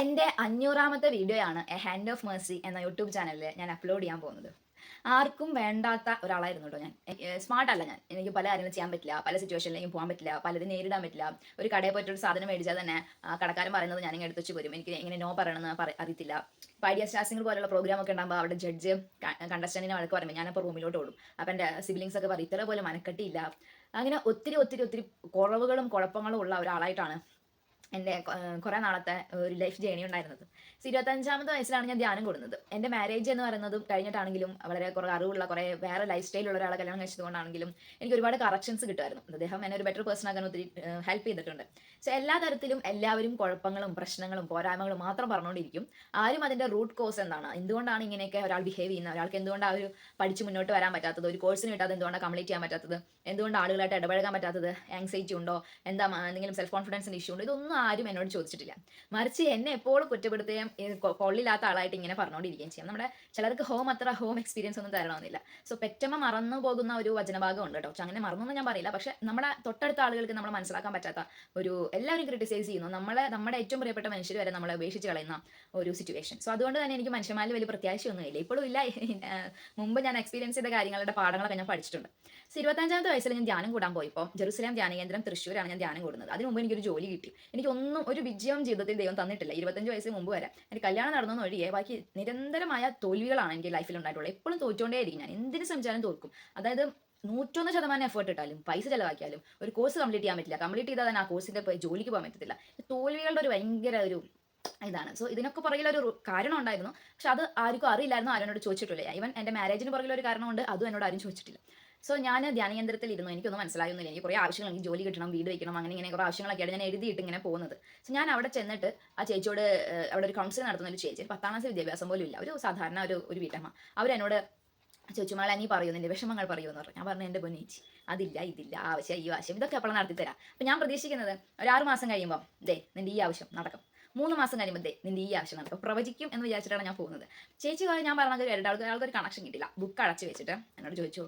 എന്റെ അഞ്ഞൂറാമത്തെ വീഡിയോ ആണ് എ ഹാൻഡ് ഓഫ് മേഴ്സി എന്ന യൂട്യൂബ് ചാനലിൽ ഞാൻ അപ്ലോഡ് ചെയ്യാൻ പോകുന്നത്. ആർക്കും വേണ്ടാത്ത ഒരാളായിരുന്നു കേട്ടോ ഞാൻ. സ്മാർട്ട് അല്ല ഞാൻ. എനിക്ക് പല കാര്യങ്ങളും ചെയ്യാൻ പറ്റില്ല. പല സിറ്റുവേഷനിലേക്കും പോകാൻ പറ്റില്ല. പലതും നേരിടാൻ പറ്റില്ല. ഒരു കടയിൽ പോയിട്ട് ഒരു സാധനം മേടിച്ചാൽ തന്നെ കടക്കാരൻ പറയുന്നത് ഞാനിങ്ങനെ എടുത്തു വെച്ച് വരും എനിക്ക് എങ്ങനെ നോ പറയണമെന്ന് പറ അറിയത്തില്ല. ഇപ്പോൾ ഐഡിയ സ്റ്റാസിംഗ് പോലുള്ള പ്രോഗ്രാം ഒക്കെ ഉണ്ടാകുമ്പോൾ അവിടെ ജഡ്ജ് കണ്ടസ്റ്റന്റിനെ വഴക്ക് പറയുമ്പോൾ ഞാനപ്പോൾ റൂമിലോട്ട് ഓടും. അപ്പം എന്റെ സിബ്ലിങ്സ് ഒക്കെ പറയും ഇത്ര പോലെ മനക്കെട്ടിയില്ല. അങ്ങനെ ഒത്തിരി ഒത്തിരി ഒത്തിരി കുറവുകളും കുഴപ്പങ്ങളും ഉള്ള ഒരാളായിട്ടാണ് എന്റെ കുറേ നാളത്തെ ഒരു ലൈഫ് ജേണി ഉണ്ടായിരുന്നത്. സോ ഇരുപത്തഞ്ചാമത്തെ വയസ്സിലാണ് ഞാൻ ധ്യാനം കൊടുക്കുന്നത് എന്റെ മാരേജ് എന്ന് പറയുന്നതും കഴിഞ്ഞിട്ടാണെങ്കിലും വളരെ കുറേ അറിവുള്ള കുറേ വേറെ ലൈഫ് സ്റ്റൈലുള്ള ഒരാളെ കല്യാണം കഴിച്ചതുകൊണ്ടാണെങ്കിലും എനിക്ക് ഒരുപാട് കറക്ഷൻസ് കിട്ടുമായിരുന്നു. അദ്ദേഹം എന്നെ ഒരു ബെറ്റർ പേഴ്സൺ ആകാൻ ഒത്തിരി ഹെൽപ്പ് ചെയ്തിട്ടുണ്ട്. സോ എല്ലാ തരത്തിലും എല്ലാവരും കുഴപ്പങ്ങളും പ്രശ്നങ്ങളും പോരായ്മകളും മാത്രം പറഞ്ഞുകൊണ്ടിരിക്കും. ആരും അതിന്റെ റൂട്ട് കോസ് എന്താണ്? എന്തുകൊണ്ടാണ് ഇങ്ങനെയൊക്കെ ഒരാൾ ബിഹേവ് ചെയ്യുന്നത്? ഒരാൾക്ക് എന്തുകൊണ്ടാണ് ഒരു പഠിച്ച് മുന്നോട്ട് വരാൻ പറ്റാത്തത്? ഒരു കോഴ്സിന് കിട്ടാതെ എന്തുകൊണ്ടാണ് കംപ്ലീറ്റ് ചെയ്യാൻ പറ്റാത്തത്? എന്തുകൊണ്ട് ആളുകളായിട്ട് ഇടപഴകാൻ പറ്റാത്തത്? ആങ്സൈറ്റി ഉണ്ടോ? എന്താ എന്തെങ്കിലും സെൽഫ് കോൺഫിഡൻസിന്റെ ഇഷ്യൂ ഉണ്ടോ? ഇതൊന്നും ആരും എന്നോട് ചോദിച്ചിട്ടില്ല. മറിച്ച് എന്നെ എപ്പോഴും കുറ്റപ്പെടുത്തുകയും കൊള്ളില്ലാത്ത ആളായിട്ട് ഇങ്ങനെ പറഞ്ഞുകൊണ്ടിരിക്കുകയും ചെയ്യാം. നമ്മുടെ ചിലർക്ക് ഹോം അത്ര ഹോം എക്സ്പീരിയൻസ് ഒന്നും തരണമെന്നില്ല. സോ പെറ്റമ്മ മറന്നു പോകുന്ന ഒരു വചനഭാഗം ഉണ്ട് കേട്ടോ. അങ്ങനെ മറന്നു ഞാൻ പറയില്ല. പക്ഷെ നമ്മുടെ തൊട്ടടുത്ത ആളുകൾക്ക് നമ്മൾ മനസ്സിലാക്കാൻ പറ്റാത്ത ഒരു എല്ലാവരും ക്രിട്ടിസൈസ് ചെയ്യുന്നു. നമ്മളെ നമ്മുടെ ഏറ്റവും പ്രിയപ്പെട്ട മനുഷ്യർ വരെ നമ്മളെ ഉപേക്ഷിച്ച് കളയുന്ന ഒരു സിറ്റുവേഷൻ സോ അതുകൊണ്ട് തന്നെ എനിക്ക് മനുഷ്യന്മാരിൽ വലിയ പ്രത്യാശയൊന്നുമില്ല. ഇപ്പോഴും ഇല്ല. മുമ്പ് ഞാൻ എക്സ്പീരിയൻസ് ചെയ്ത കാര്യങ്ങളുടെ പാഠങ്ങളൊക്കെ ഞാൻ പഠിച്ചിട്ടുണ്ട്. സോ ഇരുപത്തഞ്ചാമത്തെ വയസ്സിൽ ഞാൻ ധ്യാനം കൂടാൻ പോയപ്പോൾ ജെറുസലേം ധ്യാന കേന്ദ്രം തൃശ്ശൂരാണ് ഞാൻ ധ്യാനം കൂടുന്നത്. അതിന് മുമ്പ് എനിക്കൊരു ജോലി കിട്ടി. എനിക്കൊന്നും ഒരു വിജയം ജീവിതത്തിൽ ദൈവം തന്നിട്ടില്ല. ഇരുപത്തഞ്ച് വയസ്സിന് മുമ്പ് വരെ എനിക്ക് കല്യാണം നടന്നു ഒഴികെ ബാക്കി നിരന്തരമായ തോൽവികളാണ് എനിക്ക് ലൈഫിൽ ഉണ്ടായിട്ടുള്ളത്. എപ്പോഴും തോറ്റുകൊണ്ടേയിരിക്കും ഞാൻ. എന്തിനു ശ്രമിച്ചാലും തോൽക്കും. അതായത് നൂറ്റൊന്ന് ശതമാനം എഫേർട്ട് ഇട്ടാലും പൈസ ചിലവാക്കിയാലും ഒരു കോഴ്സ് കംപ്ലീറ്റ് ചെയ്യാൻ പറ്റില്ല. കംപ്ലീറ്റ് ചെയ്താൽ തന്നെ ആ കോഴ്സിന്റെ ജോലിക്ക് പോകാൻ പറ്റത്തില്ല. തോൽവികളുടെ ഒരു ഭയങ്കര ഒരു ഇതാണ്. സോ ഇതിനൊക്കെ പുറകിലൊരു ഒരു കാരണം ഉണ്ടായിരുന്നു. പക്ഷെ അത് ആർക്കും അറിയില്ലായിരുന്നു. ആരും എന്നോട് ചോദിച്ചിട്ടില്ല. ഈവൻ എന്റെ മാരേജിന് പുറകിലൊരു കാരണമുണ്ട്. അതും എന്നോട് ആരും ചോദിച്ചിട്ടില്ല. സോ ഞാൻ ധ്യാനകേന്ദ്രത്തിൽ ഇരുന്നു എനിക്കൊന്നും മനസ്സിലായൊന്നുമില്ല. എനിക്ക് കുറേ ആവശ്യങ്ങൾ എനിക്ക് ജോലി കിട്ടണം വീട് വയ്ക്കണം അങ്ങനെ ഇങ്ങനെ കുറേ ആവശ്യങ്ങളൊക്കെയാണ് ഞാൻ എഴുതിയിട്ട് ഇങ്ങനെ പോകുന്നത്. സോ ഞാൻ അവിടെ ചെന്നിട്ട് ആ ചേച്ചിയോട് അവിടെ ഒരു കൗൺസിലിംഗ് നടത്തുന്ന ഒരു ചേച്ചി ഒരു പത്താം ക്ലാസ് വിദ്യാഭ്യാസം പോലും ഇല്ല. ഒരു സാധാരണ ഒരു ഒരു വീട്ടമ്മ. അവരെന്നോട് ചേച്ചിമാളെ നീ പറയൂ നിന്റെ വിഷമങ്ങൾ പറയൂ എന്ന് പറഞ്ഞു. ഞാൻ പറഞ്ഞു എന്റെ പൊന്നേച്ചി അതില്ല ഇതില്ല ആവശ്യം ഈ ആവശ്യം ഇതൊക്കെ അപ്പോൾ നടത്തി തരാം. അപ്പം ഞാൻ പ്രതീക്ഷിക്കുന്നത് ഒരു ആറ് മാസം കഴിയുമ്പോൾ ദേ നിന്റെ ഈ ആവശ്യം നടക്കും. മൂന്ന് മാസം കഴിയുമ്പോൾ ദേ നിന്റെ ഈ ആവശ്യം നടക്കും. പ്രവചിക്കും എന്ന് വിചാരിച്ചിട്ടാണ് ഞാൻ പോകുന്നത്. ചേച്ചി ഞാൻ പറഞ്ഞത് കേട്ടിട്ട് ആൾക്ക് ആൾക്കൊരു കണക്ഷൻ കിട്ടില്ല. ബുക്ക് അടച്ചു വെച്ചിട്ട് എന്നോട് ചോദിച്ചു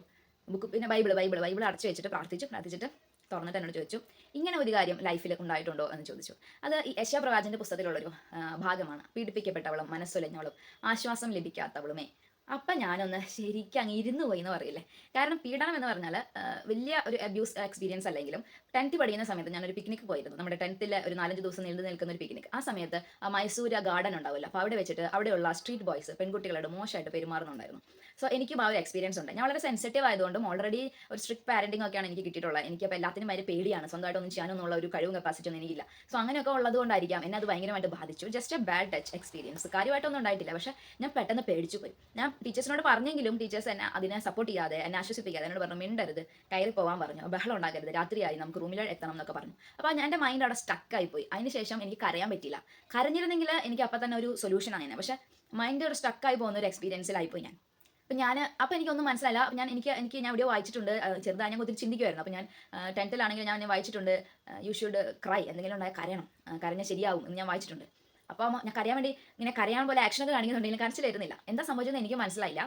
ബുക്ക് പിന്നെ ബൈബിൾ ബൈബിൾ ബൈബിൾ അടച്ചു വെച്ചിട്ട് പ്രാർത്ഥിച്ചു പ്രാർത്ഥിച്ചിട്ട് തുറന്നിട്ട് എന്നോട് ചോദിച്ചു ഇങ്ങനെ ഒരു കാര്യം ലൈഫിൽ ഉണ്ടായിട്ടുണ്ടോ? എന്ന് ചോദിച്ചു. അത് ഈ യശാപ്രവാചന്റെ പുസ്തകത്തിലുള്ളൊരു ഭാഗമാണ്. പീഡിപ്പിക്കപ്പെട്ടവളും മനസ്സുലഞ്ഞവളും ആശ്വാസം ലഭിക്കാത്തവളുമേ. അപ്പം ഞാനൊന്ന് ശരിക്കും അങ്ങ് ഇരുന്ന് പോയി എന്ന് പറയില്ലേ? കാരണം പീഡനം എന്ന് പറഞ്ഞാൽ വലിയ ഒരു അബ്യൂസ് എക്സ്പീരിയൻസ് അല്ലെങ്കിലും ടെൻത്ത് പഠിക്കുന്ന സമയത്ത് ഞാനൊരു പിക്നിക് പോയിരുന്നു. നമ്മുടെ ടെൻത്തിൽ ഒരു നാലഞ്ച് ദിവസം നീണ്ടു നിൽക്കുന്ന ഒരു പിക്നിക് ആ സമയത്ത് ആ മൈസൂർ ഗാർഡൻ ഉണ്ടാവില്ല അപ്പോൾ അവിടെ വെച്ചിട്ട് അവിടെയുള്ള സ്ട്രീറ്റ് ബോയ്സ് പെൺകുട്ടികളോട് മോശമായിട്ട് പെരുമാറുന്നുണ്ടായിരുന്നു. സോ എനിക്കും ആ ഒരു എക്സ്പീരിയൻസ് ഉണ്ട്. ഞാൻ വളരെ സെൻസിറ്റീവ് ആയതുകൊണ്ടും ഓൾറെഡി ഒരു സ്ട്രിക്ട് പാരന്റിംഗ് ഒക്കെയാണ് എനിക്ക് കിട്ടിയിട്ടുള്ളത്. എനിക്ക് അപ്പോൾ എല്ലാത്തിനും വരെ പേടിയാണ്. സ്വന്തമായിട്ട് സ്വന്തമായിട്ടൊന്നും ചെയ്യാനൊന്നുള്ള ഒരു കഴിവും കപ്പാസിറ്റി ഒന്നും എനിക്കില്ല. സോ അങ്ങനെയൊക്കെ ഉള്ളതുകൊണ്ടായിരിക്കാം എന്നെ അത് ഭയങ്കരമായിട്ട് ബാധിച്ചു. Just a bad touch experience കാര്യമായിട്ടൊന്നും ഉണ്ടായിട്ടില്ല. പക്ഷേ ഞാൻ പെട്ടെന്ന് പേടിച്ചു പോയി. ഞാൻ ടീച്ചേഴ്സിനോട് പറഞ്ഞെങ്കിലും ടീച്ചേഴ്സ് എന്നെ അതിനെ സപ്പോർട്ട് ചെയ്യാതെ എന്നെ ആശ്വസിപ്പിക്കാതെ എന്നോട് പറഞ്ഞു മിണ്ടരുത്. കയറി പോകാൻ പറഞ്ഞു. ബഹളം ഉണ്ടാക്കരുത്. രാത്രിയായി നമുക്ക് റൂമിൽ എത്തണം എന്നൊക്കെ പറഞ്ഞു. അപ്പോൾ എന്റെ മൈൻഡ് അവിടെ സ്റ്റക്കായി പോയി അതിനുശേഷം എനിക്ക് കരയാൻ പറ്റില്ല കരഞ്ഞിരുന്നെങ്കിൽ എനിക്ക് അപ്പം തന്നെ ഒരു സൊല്യൂഷൻ ആയേനെ പക്ഷേ മൈൻഡ് ഒരു സ്റ്റക്കായി പോകുന്ന ഒരു എക്സ്പീരിയൻസിലായിപ്പോയി ഞാൻ. അപ്പം ഞാൻ അപ്പോൾ എനിക്കൊന്നും മനസ്സിലായില്ല. ഞാൻ എനിക്ക് എനിക്ക് ഞാൻ വീഡിയോ വായിച്ചിട്ടുണ്ട്. ചെറുതായി ഞാൻ ഒത്തിരി ചിന്തിക്കുമായിരുന്നു അപ്പോൾ ഞാൻ ടെൻത്തിലാണെങ്കിൽ ഞാൻ വായിച്ചിട്ടുണ്ട്. യു ഷുഡ് ക്രൈ എന്തെങ്കിലും ഉണ്ടായ കരയണം. കരഞ്ഞാൽ ശരിയാവും എന്ന് ഞാൻ വായിച്ചിട്ടുണ്ട്. അപ്പോൾ ഞാൻ കരയാൻ വേണ്ടി ഇങ്ങനെ കരയാൻ പോലെ ആക്ഷനൊക്കെ കാണിക്കുന്നുണ്ടെങ്കിലും കരച്ചിലായിരുന്നില്ല എന്താ സംഭവിച്ചതെന്ന് എനിക്ക് മനസ്സിലായില്ല.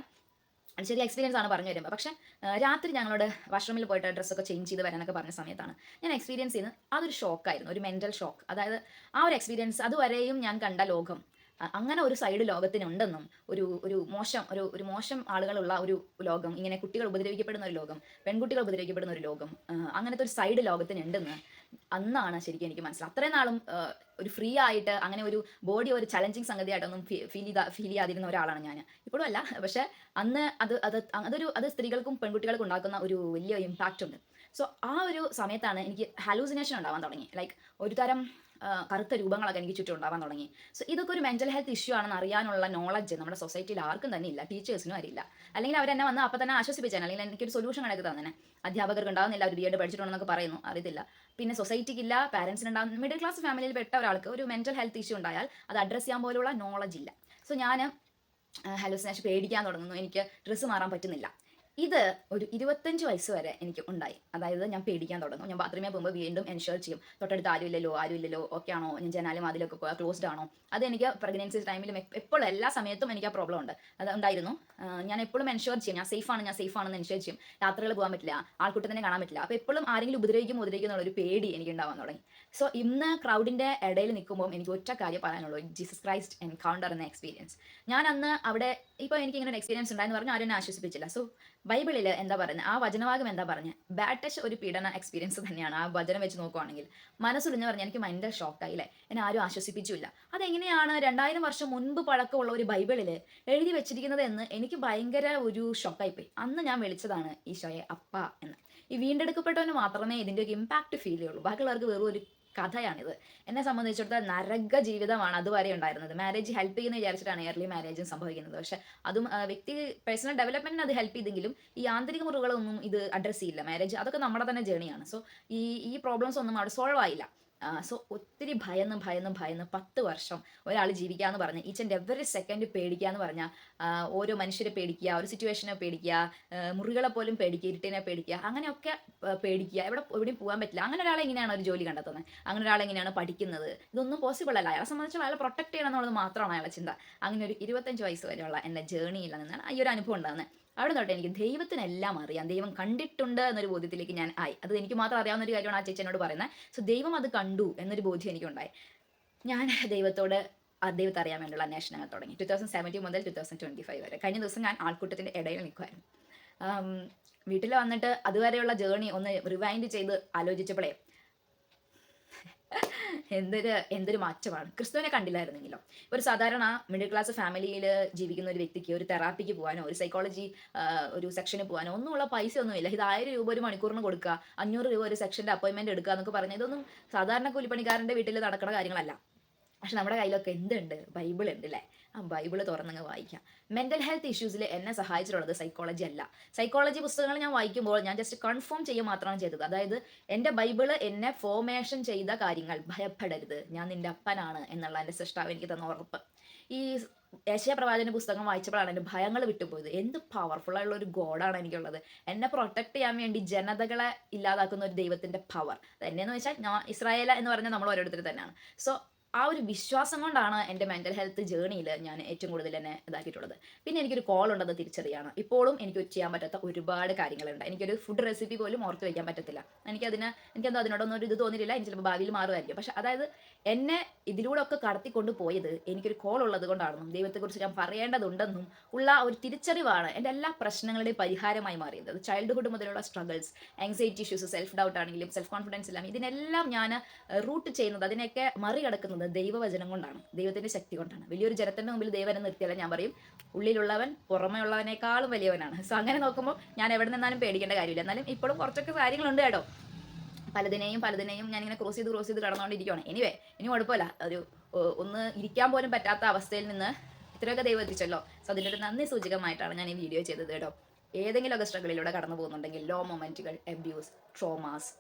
ചെറിയ എക്സ്പീരിയൻസ് ആണ് പറഞ്ഞു വരുമ്പോൾ പക്ഷേ രാത്രി ഞങ്ങളോട് വാഷ്റൂമിൽ പോയിട്ട് ഡ്രസ്സൊക്കെ ചേഞ്ച് ചെയ്ത് വരാനൊക്കെ പറഞ്ഞ സമയത്താണ് ഞാൻ എക്സ്പീരിയൻസ് ചെയ്യുന്നത് അതൊരു ഷോക്കായിരുന്നു ഒരു മെന്റൽ ഷോക്ക് അതായത് ആ ഒരു എക്സ്പീരിയൻസ് അതുവരെയും ഞാൻ കണ്ട ലോകം അങ്ങനെ ഒരു സൈഡ് ലോകത്തിനുണ്ടെന്നും ഒരു ഒരു മോശം ഒരു ഒരു മോശം ആളുകളുള്ള ഒരു ലോകം ഇങ്ങനെ കുട്ടികൾ ഉപദ്രവിക്കപ്പെടുന്ന ഒരു ലോകം പെൺകുട്ടികൾ ഉപദ്രവിക്കപ്പെടുന്ന ഒരു ലോകം അങ്ങനത്തെ ഒരു സൈഡ് ലോകത്തിനുണ്ടെന്ന് അന്നാണ് ശരിക്കും എനിക്ക് മനസ്സിലായത് അത്രയും നാളും ഒരു ഫ്രീ ആയിട്ട് അങ്ങനെ ഒരു ബോഡി ഒരു ചലഞ്ചിങ് സംഗതിയായിട്ടൊന്നും ഫീൽ ചെയ്ത ഫീൽ ചെയ്യാതിരുന്ന ഒരാളാണ് ഞാൻ ഇപ്പോഴും അല്ല പക്ഷെ അന്ന് അത് അത് അതൊരു അത് സ്ത്രീകൾക്കും പെൺകുട്ടികൾക്കും ഉണ്ടാക്കുന്ന ഒരു വലിയ ഇമ്പാക്റ്റ് ഉണ്ട്. സോ ആ ഒരു സമയത്താണ് എനിക്ക് ഹാലൂസിനേഷൻ ഉണ്ടാവാൻ തുടങ്ങി. ലൈക്ക് ഒരു തരം കറുത്ത രൂപങ്ങളൊക്കെ എനിക്ക് ചുറ്റും ഉണ്ടാവാൻ തുടങ്ങി. സോ ഇതൊക്കെ ഒരു മെന്റൽ ഹെൽത്ത് ഇഷ്യൂ ആണെന്ന് അറിയാനുള്ള നോളജ് നമ്മുടെ സൊസൈറ്റിയിൽ ആർക്കും തന്നെ ഇല്ല ടീച്ചേഴ്സിനും അറിയില്ല അല്ലെങ്കിൽ അവരെന്നെ വന്ന് അപ്പം തന്നെ ആശ്വസിപ്പിച്ചാൽ അല്ലെങ്കിൽ എനിക്കൊരു സൊല്യൂഷൻ കണക്ക് തന്നെ അധ്യാപകർക്ക് ഉണ്ടാവുന്നില്ല അവർ ബി എഡ് പഠിച്ചിട്ടുണ്ടെന്നൊക്കെ പറയുന്നു അറിയത്തില്ല. പിന്നെ സൊസൈറ്റിക്കില്ല പാരൻസിന് ഉണ്ടാകുന്ന മിഡിൽ ക്ലാസ് ഫാമിലിയിൽ പെട്ട ഒരാൾക്ക് ഒരു മെന്റൽ ഹെൽത്ത് ഇഷ്യൂ ഉണ്ടായാൽ അത് അഡ്രസ്സ് ചെയ്യാൻ പോലുള്ള നോളജ് ഇല്ല. സോ ഞാൻ ഹലോസിനേഷൻ പേടിക്കാൻ തുടങ്ങുന്നു. എനിക്ക് ഡ്രസ്സ് മാറാൻ പറ്റുന്നില്ല. ഇത് ഒരു ഇരുപത്തഞ്ച് വയസ്സ് വരെ എനിക്ക് ഉണ്ടായി. അതായത് ഞാൻ പേടിക്കാൻ തുടങ്ങും. ഞാൻ ബാത്റൂമിൽ പോകുമ്പോൾ വീണ്ടും എൻഷുർ ചെയ്യും. തൊട്ടടുത്ത് ആരും ഇല്ലല്ലോ ആരും ഇല്ലല്ലോ ഓക്കെ ആണോ? ഞാൻ ജനാലും അതിലൊക്കെ പോയാൽ ക്ലോസ്ഡ് ആണോ? അത് എനിക്ക് പ്രഗ്നൻസി ടൈമിലും എപ്പോഴും എല്ലാ സമയത്തും എനിക്ക് ആ പ്രോബ്ലം ഉണ്ട്. അത് ഉണ്ടായിരുന്നു. ഞാൻ എപ്പോഴും എൻഷുർ ചെയ്യും. ഞാൻ സേഫ് ആണ് ഞാൻ സേഫ് ആണെന്ന് എൻഷുർ ചെയ്യും. രാത്രികൾ പോകാൻ പറ്റില്ല ആൾക്കൂട്ടത്തിനെ കാണാൻ പറ്റില്ല. അപ്പോൾ എപ്പോഴും ആരെങ്കിലും ഉപദ്രവിക്കും ഉപദ്രവിക്കും എന്നുള്ള ഒരു പേടി എനിക്ക് ഉണ്ടാവാൻ തുടങ്ങി. സോ ഇന്ന് ക്രൗഡിന്റെ ഇടയിൽ നിൽക്കുമ്പോൾ എനിക്ക് ഒറ്റ കാര്യം പറയാനുള്ളൂ. ജീസസ് ക്രൈസ്റ്റ് എൻകൗണ്ടർ എന്ന എക്സ്പീരിയൻസ് ഞാൻ അന്ന് അവിടെ ഇപ്പോൾ എനിക്ക് ഇങ്ങനെ ഒരു എക്സ്പീരിയൻസ് ഉണ്ടായെന്ന് പറഞ്ഞാൽ ആരും എന്നെ ആശ്വസിപ്പിച്ചില്ല. സോ ബൈബിളിൽ എന്താ പറയുന്നത് ആ വചനഭാഗം എന്താ പറഞ്ഞത് ബാഡ് ടച്ച് ഒരു പീഡന എക്സ്പീരിയൻസ് തന്നെയാണ്. ആ വചനം വെച്ച് നോക്കുവാണെങ്കിൽ. മനസ്സുലിഞ്ഞ് പറഞ്ഞാൽ എനിക്ക് ഭയങ്കര ഷോക്കായി അല്ലേ? എന്നെ ആരും ആശ്വസിപ്പിച്ചില്ല. അതെങ്ങനെയാണ് രണ്ടായിരം വർഷം മുൻപ് പഴക്കമുള്ള ഒരു ബൈബിളിൽ എഴുതി വെച്ചിരിക്കുന്നത് എന്ന് എനിക്ക് ഭയങ്കര ഒരു ഷോക്കായിപ്പോയി അന്ന് ഞാൻ വിളിച്ചതാണ് ഈശോയെ അപ്പ എന്ന്. ഈ വീണ്ടെടുക്കപ്പെട്ടവന് മാത്രമേ ഇതിന്റെ ഒരു ഇമ്പാക്റ്റ് ഫീൽ ചെയ്യുള്ളൂ. ബാക്കിയുള്ളവർക്ക് വെറും ഒരു കഥയാണിത്. എന്നെ സംബന്ധിച്ചിടത്തോളം നരക ജീവിതമാണ് അതുവരെ ഉണ്ടായിരുന്നത്. മാരേജ് ഹെൽപ്പ് ചെയ്യുന്ന വിചാരിച്ചിട്ടാണ് എയർലി മാരേജും സംഭവിക്കുന്നത്. പക്ഷെ അതും വ്യക്തി പേഴ്സണൽ ഡെവലപ്മെന്റിന് അത് ഹെൽപ്പ് ചെയ്തെങ്കിലും ഈ ആന്തരിക മുറികളൊന്നും ഇത് അഡ്രസ്സ് ചെയ്യില്ല. മാരേജ് അതൊക്കെ നമ്മുടെ തന്നെ ജേണിയാണ് സോ ഈ ഈ പ്രോബ്ലംസ് ഒന്നും അവിടെ സോൾവ് ആയില്ല. സോ ഒത്തിരി ഭയന്ന് ഭയന്ന് ഭയന്ന് പത്ത് വർഷം ഒരാൾ ജീവിക്കുക എന്ന് പറഞ്ഞ് ഈച്ച് ആൻഡ് എവറി സെക്കൻഡ് പേടിക്കുക എന്ന് പറഞ്ഞാൽ ഓരോ മനുഷ്യരെ പേടിക്കുക ഒരു സിറ്റുവേഷനെ പേടിക്കുക മുറികളെ പോലും പേടിക്കുക ഇരുട്ടിനെ പേടിക്കുക അങ്ങനെയൊക്കെ പേടിക്കുക എവിടെ എവിടെയും പോകാൻ പറ്റില്ല. അങ്ങനെ ഒരാളെ എങ്ങനെയാണ് ഒരു ജോലി കണ്ടെത്തുന്നത് അങ്ങനെ ഒരാളെ എങ്ങനെയാണ് പഠിക്കുന്നത്? ഇതൊന്നും പോസിബിൾ അല്ല. അയാളെ സംബന്ധിച്ച് അയാളെ പ്രൊട്ടക്ട് ചെയ്യണം എന്നുള്ളത് മാത്രമാണ് അയാളെ ചിന്ത. അങ്ങനെ ഒരു ഇരുപത്തഞ്ച് വയസ്സ് വരെയുള്ള എന്റെ ജേണിയിൽ നിന്നാണ് ഈ ഒരു അനുഭവം ഉണ്ടാകുന്നത് അവിടെ തൊട്ട് എനിക്ക് ദൈവത്തിനെല്ലാം അറിയാം. ദൈവം കണ്ടിട്ടുണ്ട് എന്നൊരു ബോധ്യത്തിലേക്ക് ഞാൻ ആയി. അത് എനിക്ക് മാത്രം അറിയാവുന്ന ഒരു കാര്യമാണ് ആ ചേച്ചി എന്നോട് പറയുന്നത്. സോ ദൈവം അത് കണ്ടു എന്നൊരു ബോധ്യം എനിക്കുണ്ടായി. ഞാൻ ദൈവത്തോട് ദൈവത്തെ അറിയാൻ വേണ്ടിയുള്ള അന്വേഷണങ്ങൾ തുടങ്ങി. ടു തൗസൻഡ് സെവന്റീൻ മുതൽ ടു തൗസൻഡ് ട്വന്റി ഫൈവ് വരെ. കഴിഞ്ഞ ദിവസം ഞാൻ ആൾക്കൂട്ടത്തിന്റെ ഇടയിൽ നിൽക്കുമായിരുന്നു വീട്ടിൽ വന്നിട്ട് അതുവരെയുള്ള ജേർണി ഒന്ന് റിവൈൻഡ് ചെയ്ത് ആലോചിച്ചപ്പോഴേ എന്തൊരു എന്തൊരു മാറ്റമാണ്. ക്രിസ്തുവിനെ കണ്ടില്ലായിരുന്നെങ്കിലോ? ഒരു സാധാരണ മിഡിൽ ക്ലാസ് ഫാമിലിയിൽ ജീവിക്കുന്ന ഒരു വ്യക്തിക്ക് ഒരു തെറാപ്പിക്ക് പോകാനോ ഒരു സൈക്കോളജി ഒരു സെക്ഷന് പോകാനോ ഒന്നുമുള്ള പൈസ ഒന്നുമില്ല ഇത് ആയിരം രൂപ ഒരു മണിക്കൂറിന് കൊടുക്കുക അഞ്ഞൂറ് രൂപ ഒരു സെക്ഷന്റെ അപ്പോയിന്റ്മെന്റ് എടുക്കുക എന്നൊക്കെ പറഞ്ഞാൽ ഇതൊന്നും സാധാരണ കൂലിപ്പണിക്കാരന്റെ വീട്ടിൽ നടക്കുന്ന കാര്യങ്ങളല്ല. പക്ഷെ നമ്മുടെ കയ്യിലൊക്കെ എന്തുണ്ട്? ബൈബിൾ ഉണ്ട് അല്ലേ ആ ബൈബിൾ തുറന്നങ്ങ് വായിക്കാം. മെന്റൽ ഹെൽത്ത് ഇഷ്യൂസിൽ എന്നെ സഹായിച്ചിട്ടുള്ളത് സൈക്കോളജി അല്ല. സൈക്കോളജി പുസ്തകങ്ങൾ ഞാൻ വായിക്കുമ്പോൾ ഞാൻ ജസ്റ്റ് കൺഫേം ചെയ്യുക മാത്രമാണ് ചെയ്തത്. അതായത് എന്റെ ബൈബിൾ എന്നെ ഫോർമേഷൻ ചെയ്ത കാര്യങ്ങൾ ഭയപ്പെടരുത്. ഞാൻ നിന്റെ അപ്പനാണ് എന്നുള്ള എന്റെ സൃഷ്ടാവ് എനിക്ക് തന്ന ഉറപ്പ്. ഈ ഏഷ്യ പ്രവാചന പുസ്തകം വായിച്ചപ്പോഴാണ് എന്റെ ഭയങ്ങൾ വിട്ടുപോയത്. എന്ത് പവർഫുൾ ആയുള്ള ഒരു ഗോഡാണ് എനിക്കുള്ളത്. എന്നെ പ്രൊട്ടക്ട് ചെയ്യാൻ വേണ്ടി ജനതകളെ ഇല്ലാതാക്കുന്ന ഒരു ദൈവത്തിന്റെ പവർ എന്നെന്ന് വെച്ചാൽ ഞാൻ ഇസ്രായേല എന്ന് പറഞ്ഞാൽ നമ്മൾ ഓരോരുത്തർ തന്നെയാണ്. സോ ആ ഒരു വിശ്വാസം കൊണ്ടാണ് എന്റെ മെന്റൽ ഹെൽത്ത് ജേണിയിൽ ഞാൻ ഏറ്റവും കൂടുതൽ എന്നെ ഇതാക്കിയിട്ടുള്ളത്. പിന്നെ എനിക്കൊരു കോൾ ഉണ്ടെന്ന് തിരിച്ചറിയാണ്. ഇപ്പോഴും എനിക്ക് ചെയ്യാൻ പറ്റാത്ത ഒരുപാട് കാര്യങ്ങളുണ്ട്. എനിക്കൊരു ഫുഡ് റെസിപ്പി പോലും ഓർത്ത് വയ്ക്കാൻ പറ്റത്തില്ല. എനിക്കതിന് എനിക്കെന്തോ അതിനോടൊന്നും ഒരു ഇത് തോന്നിയില്ല എനിക്ക് ചിലപ്പോൾ ഭാവിയിൽ മാറുമായിരിക്കും. പക്ഷെ അതായത് എന്നെ ഇതിലൂടെ ഒക്കെ കടത്തിക്കൊണ്ട് പോയത് എനിക്കൊരു കോൾ ഉള്ളത് കൊണ്ടാണെന്നും ദൈവത്തെക്കുറിച്ച് ഞാൻ പറയേണ്ടതുണ്ടെന്നും ഉള്ള ഒരു തിരിച്ചറിവാണ് എന്റെ എല്ലാ പ്രശ്നങ്ങളുടെയും പരിഹാരമായി മാറിയത്. അത് ചൈൽഡ്ഹുഡ് മുതലുള്ള struggles anxiety issues self doubt ആണെങ്കിലും സെൽഫ് കോൺഫിഡൻസ് എല്ലാം ഇതിനെല്ലാം ഞാൻ റൂട്ട് ചെയ്യുന്നത് അതിനെയൊക്കെ മറികടക്കുന്നത് ദൈവവചനം കൊണ്ടാണ് ദൈവത്തിന്റെ ശക്തി കൊണ്ടാണ്. വലിയൊരു ജനത്തിന്റെ മുമ്പിൽ ദൈവനെ നിർത്തിയാലും ഞാൻ പറയും ഉള്ളിലുള്ളവൻ പുറമേ ഉള്ളവനേക്കാളും വലിയവനാണ്. സോ അങ്ങനെ നോക്കുമ്പോൾ ഞാൻ എവിടെ നിന്നാലും പേടിക്കേണ്ട കാര്യമില്ല. എന്നാലും ഇപ്പോഴും കുറച്ചൊക്കെ കാര്യങ്ങളുണ്ട് കേട്ടോ. പലതിനെയും പലതിനെയും ഞാനിങ്ങനെ ക്രോസ് ചെയ്ത് ക്രോസ് ചെയ്ത് കടന്നുകൊണ്ടിരിക്കുകയാണ് എനിവേ ഇനി കുഴപ്പമില്ല. ഒരു ഒന്ന് ഇരിക്കാൻ പോലും പറ്റാത്ത അവസ്ഥയിൽ നിന്ന് ഇത്രയൊക്കെ ദൈവം എത്തിച്ചല്ലോ. സോ അതിന്റെ ഒരു നന്ദി സൂചകമായിട്ടാണ് ഞാൻ ഈ വീഡിയോ ചെയ്തത് കേട്ടോ. ഏതെങ്കിലുമൊക്കെ സ്ട്രഗിളിലൂടെ കടന്നു പോകുന്നുണ്ടെങ്കിൽ ലോ മൊമെന്റുകൾ അബ്യൂസ് ട്രോമാസ്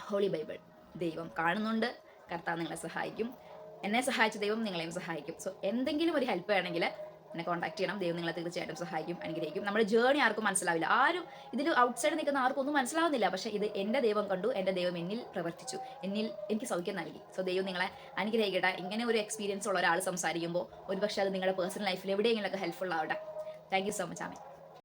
ഹോളി ബൈബിൾ ദൈവം കാണുന്നുണ്ട്. കർത്താവ് നിങ്ങളെ സഹായിക്കും. എന്നെ സഹായിച്ച ദൈവം നിങ്ങളെയും സഹായിക്കും. സോ എന്തെങ്കിലും ഒരു ഹെൽപ്പ് വേണമെങ്കിൽ എന്നെ കോൺടാക്ട് ചെയ്യണം. ദൈവം നിങ്ങളെ തീർച്ചയായിട്ടും സഹായിക്കും അനുഗ്രഹിക്കും. നമ്മുടെ ജേണി ആർക്കും മനസ്സിലാവില്ല. ആരും ഇതിൽ ഔട്ട്സൈഡ് നിൽക്കുന്ന ആർക്കും ഒന്നും മനസ്സിലാവുന്നില്ല. പക്ഷേ ഇത് എന്റെ ദൈവം കണ്ടു എന്റെ ദൈവം എന്നിൽ പ്രവർത്തിച്ചു. എന്നിൽ എനിക്ക് സൗഖ്യം നൽകി. സോ ദൈവം നിങ്ങളെ അനുഗ്രഹിക്കട്ടെ. ഇങ്ങനെ ഒരു എക്സ്പീരിയൻസ് ഉള്ള ഒരാൾ സംസാരിക്കുമ്പോൾ ഒരുപക്ഷെ അത് നിങ്ങളുടെ പേഴ്സണൽ ലൈഫിൽ എവിടെയെങ്കിലും എവിടെയെങ്കിലുമൊക്കെ ഹെൽപ്ഫുൾ ആവട്ടെ. താങ്ക് യു സോ മച്ച് ആമേ